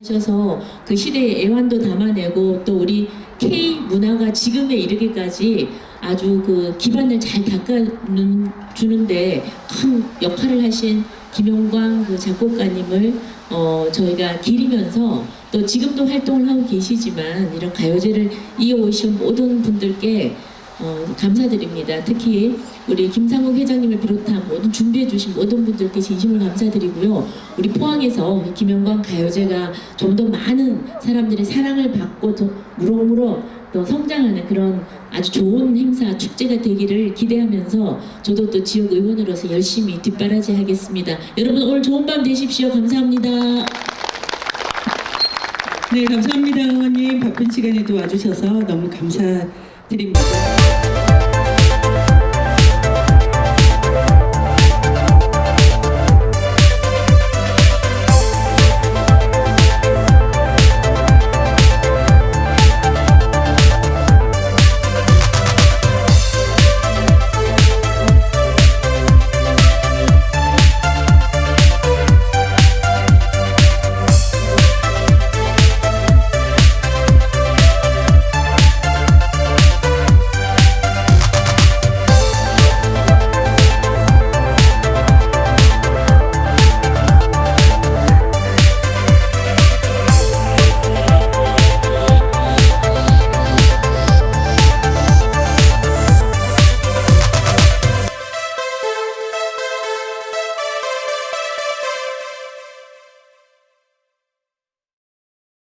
하셔서 그 시대의 애환도 담아내고 또 우리 K 문화가 지금에 이르기까지 아주 그 기반을 잘 닦아주는데 큰 역할을 하신 김용광 그 작곡가님을 어 저희가 기리면서 또 지금도 활동을 하고 계시지만 이런 가요제를 이어오신 모든 분들께 어, 감사드립니다. 특히 우리 김상욱 회장님을 비롯한 모든 준비해 주신 모든 분들께 진심을 감사드리고요. 우리 포항에서 이 김영광 가요제가 좀 더 많은 사람들의 사랑을 받고 더 무럭무럭 또 성장하는 그런 아주 좋은 행사 축제가 되기를 기대하면서 저도 또 지역 의원으로서 열심히 뒷바라지 하겠습니다. 여러분 오늘 좋은 밤 되십시오. 감사합니다. 네, 감사합니다, 의원님. 바쁜 시간에도 와주셔서 너무 감사 Jadi.